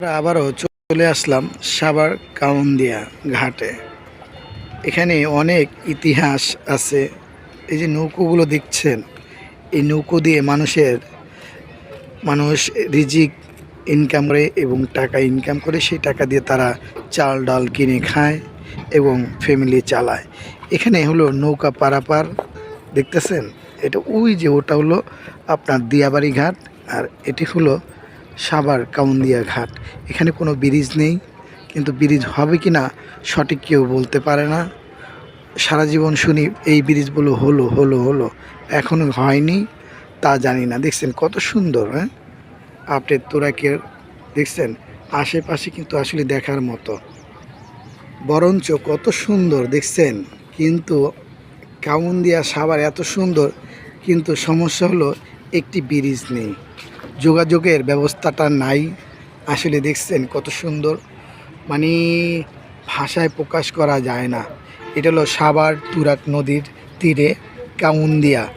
আবারও চলে আসলাম সাবার কাউন্দিয়া ঘাটে। এখানে অনেক ইতিহাস আছে। এই যে নৌকোগুলো দেখছেন, এই নৌকো দিয়ে মানুষের, মানুষ রিজিক ইনকাম করে এবং টাকা ইনকাম করে, সেই টাকা দিয়ে তারা চাল, ডাল কিনে খায় এবং ফ্যামিলি চালায়। এখানে হলো নৌকা পারাপার, দেখতেছেন? এটা ওই যে ওটা হলো আপনার দিয়াবাড়ি ঘাট, আর এটি হলো সাভার কাউন্দিয়া ঘাট। এখানে কোনো ব্রিজ নেই, কিন্তু ব্রিজ হবে কি না সঠিক কেউ বলতে পারে না। সারা জীবন শুনি এই ব্রিজগুলো হলো হলো হলো, এখনও হয়নি, তা জানি না। দেখছেন কত সুন্দর হ্যাঁ? আপনি তোরাকের, দেখছেন? আশেপাশে কিন্তু আসলে দেখার মতো। বরঞ্চ কত সুন্দর, দেখছেন? কিন্তু কাউন্দিয়া সাবার এত সুন্দর, কিন্তু সমস্যা হলো একটি ব্রিজ নেই। যোগাযোগের ব্যবস্থাটা নাই। আসলে দেখছেন কত সুন্দর। মানে ভাষায় প্রকাশ করা যায় না। এটা হলো সাভার তুরাক নদীর তীরে কাউন্দিয়া।